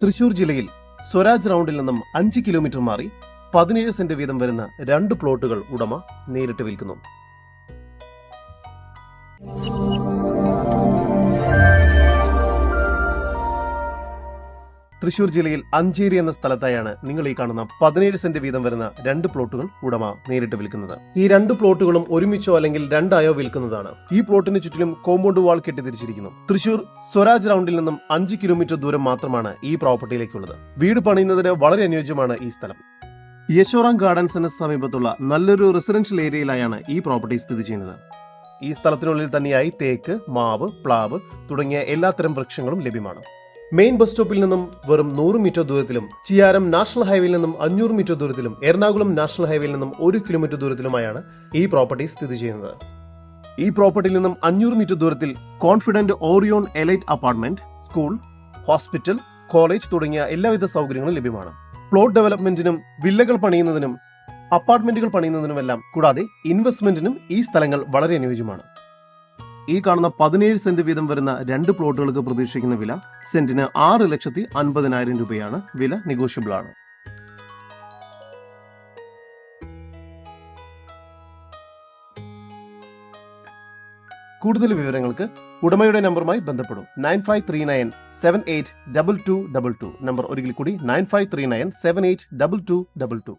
തൃശൂർ ജില്ലയിൽ സ്വരാജ് റൗണ്ടിൽ നിന്നും അഞ്ച് കിലോമീറ്റർ മാറി പതിനേഴ് സെന്റ് വീതം വരുന്ന രണ്ട് പ്ലോട്ടുകൾ ഉടമ നേരിട്ട് വിൽക്കുന്നു. തൃശൂർ ജില്ലയിൽ അഞ്ചേരി എന്ന സ്ഥലത്തായാണ് നിങ്ങൾ ഈ കാണുന്ന പതിനേഴ് സെന്റ് വീതം വരുന്ന രണ്ട് പ്ലോട്ടുകൾ ഉടമ നേരിട്ട് വിൽക്കുന്നത്. ഈ രണ്ട് പ്ലോട്ടുകളും ഒരുമിച്ചോ അല്ലെങ്കിൽ രണ്ടായോ വിൽക്കുന്നതാണ്. ഈ പ്ലോട്ടിന് ചുറ്റിലും കോമ്പൗണ്ട് വാൾ കെട്ടിത്തിരിച്ചിരിക്കുന്നു. തൃശൂർ സ്വരാജ് റൗണ്ടിൽ നിന്നും അഞ്ച് കിലോമീറ്റർ ദൂരം മാത്രമാണ് ഈ പ്രോപ്പർട്ടിയിലേക്കുള്ളത്. വീട് പണിയുന്നതിന് വളരെ അനുയോജ്യമാണ് ഈ സ്ഥലം. യശോറാം ഗാർഡൻസിന് സമീപത്തുള്ള നല്ലൊരു റെസിഡൻഷ്യൽ ഏരിയയിലായാണ് ഈ പ്രോപ്പർട്ടി സ്ഥിതി ചെയ്യുന്നത്. ഈ സ്ഥലത്തിനുള്ളിൽ തന്നെയായി തേക്ക് മാവ് പ്ലാവ് തുടങ്ങിയ എല്ലാത്തരം വൃക്ഷങ്ങളും ലഭ്യമാണ്. മെയിൻ ബസ് സ്റ്റോപ്പിൽ നിന്നും വെറും നൂറ് മീറ്റർ ദൂരത്തിലും ചിയാരം നാഷണൽ ഹൈവേയിൽ നിന്നും അഞ്ഞൂറ് മീറ്റർ ദൂരത്തിലും എറണാകുളം നാഷണൽ ഹൈവേയിൽ നിന്നും ഒരു കിലോമീറ്റർ ദൂരത്തിലുമായാണ് ഈ പ്രോപ്പർട്ടി സ്ഥിതി ചെയ്യുന്നത്. ഈ പ്രോപ്പർട്ടിയിൽ നിന്നും അഞ്ഞൂറ് മീറ്റർ ദൂരത്തിൽ Confident Orion Elite apartment school hospital college തുടങ്ങിയ എല്ലാവിധ സൗകര്യങ്ങളും ലഭ്യമാണ്. പ്ലോട്ട് ഡെവലപ്മെന്റിനും വില്ലകൾ പണിയുന്നതിനും അപ്പാർട്ട്മെന്റുകൾ പണിയുന്നതിനുമെല്ലാം കൂടാതെ ഇൻവെസ്റ്റ്മെന്റിനും ഈ സ്ഥലങ്ങൾ വളരെ അനുയോജ്യമാണ്. ഈ കാണുന്ന പതിനേഴ് സെന്റ് വീതം വരുന്ന രണ്ട് പ്ലോട്ടുകൾക്ക് പ്രതീക്ഷിക്കുന്ന വില സെന്റിന് ആറ് ലക്ഷത്തി അൻപതിനായിരം രൂപയാണ്. വില നെഗോഷ്യബിൾ ആണ്. കൂടുതൽ വിവരങ്ങൾക്ക് ഉടമയുടെ നമ്പറുമായി ബന്ധപ്പെടും. Nine five three nine seven eight double two double two. Number ഒരിക്കൽ കൂടി nine five three nine seven eight double two double two.